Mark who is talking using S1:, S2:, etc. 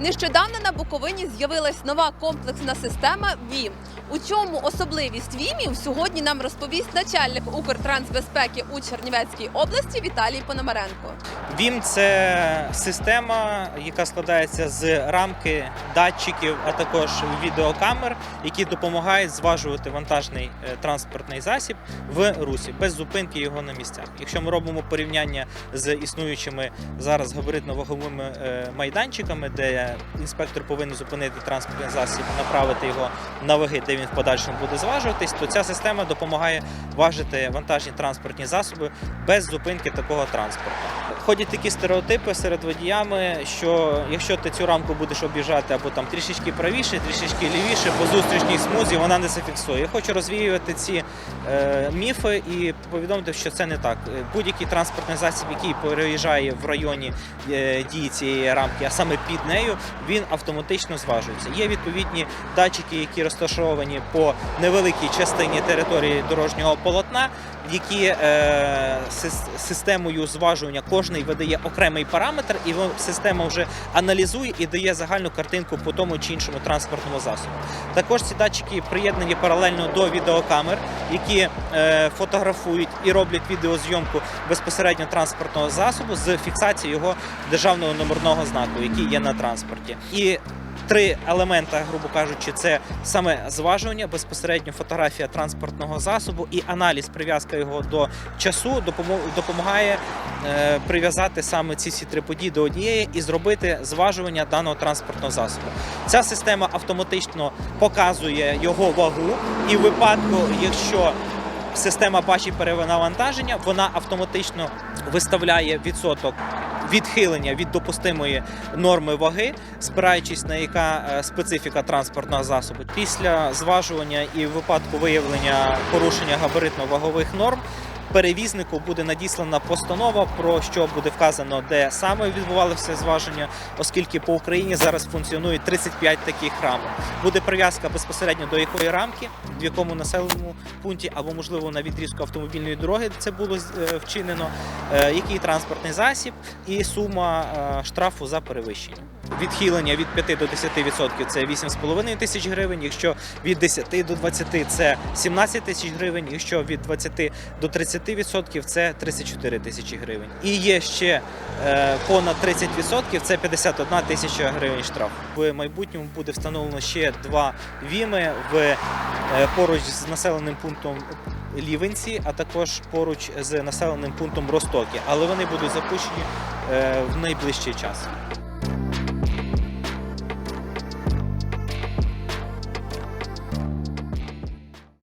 S1: Нещодавно на Буковині з'явилась нова комплексна система ВІМ. У чому особливість ВІМів сьогодні нам розповість начальник Укртрансбезпеки у Чернівецькій області Віталій Пономаренко.
S2: ВІМ це система, яка складається з рамки датчиків, а також відеокамер, які допомагають зважувати вантажний е, транспортний засіб в русі без зупинки його на місцях. Якщо ми робимо порівняння з існуючими зараз габаритно-ваговими е, майданчиками, де інспектор повинен зупинити транспортний засіб, направити його на ваги, він в подальшому буде зважуватись, то ця система допомагає важити вантажні транспортні засоби без зупинки такого транспорту. Ходять такі стереотипи серед водіями, що якщо ти цю рамку будеш об'їжджати або там трішечки правіше, трішечки лівіше, по зустрічній смузі вона не зафіксує. Я хочу розвіювати ці е, міфи і повідомити, що це не так. Будь-який транспортний засіб, який переїжджає в районі е, дії цієї рамки, а саме під нею, він автоматично зважується. Є відповідні датчики, які розташовані по невеликій частині території дорожнього полотна, які е, системою зважування кожний видає окремий параметр, і система вже аналізує і дає загальну картинку по тому чи іншому транспортному засобу. Також ці датчики приєднані паралельно до відеокамер, які е, фотографують і роблять відеозйомку безпосередньо транспортного засобу з фіксацією його державного номерного знаку, який є на транспорті. І Три елемента, грубо кажучи, це саме зважування, безпосередньо фотографія транспортного засобу і аналіз, прив'язка його до часу допомагає е, прив'язати саме ці всі три події до однієї і зробити зважування даного транспортного засобу. Ця система автоматично показує його вагу, і в випадку, якщо система бачить перевантаження, вона автоматично виставляє відсоток відхилення від допустимої норми ваги, спираючись на яка е, специфіка транспортного засобу. Після зважування і в випадку виявлення порушення габаритно-вагових норм. Перевізнику буде надіслана постанова, про що буде вказано, де саме відбувалося зваження, оскільки по Україні зараз функціонує 35 таких рамок. Буде прив'язка безпосередньо до якої рамки, в якому населеному пункті, або можливо на відрізку автомобільної дороги це було е, вчинено, е, який транспортний засіб і сума е, штрафу за перевищення. Відхилення від 5 до 10% це 8,5 тисяч гривень. Якщо від 10 до 20 це 17 тисяч гривень. Якщо від 20 до 30% це 34 тисячі гривень. І є ще е, понад 30% це 51 тисяча гривень штраф. В майбутньому буде встановлено ще два віми в е, поруч з населеним пунктом. Лівенці, а також поруч з населеним пунктом Ростоки, але вони будуть запущені е, в найближчий час.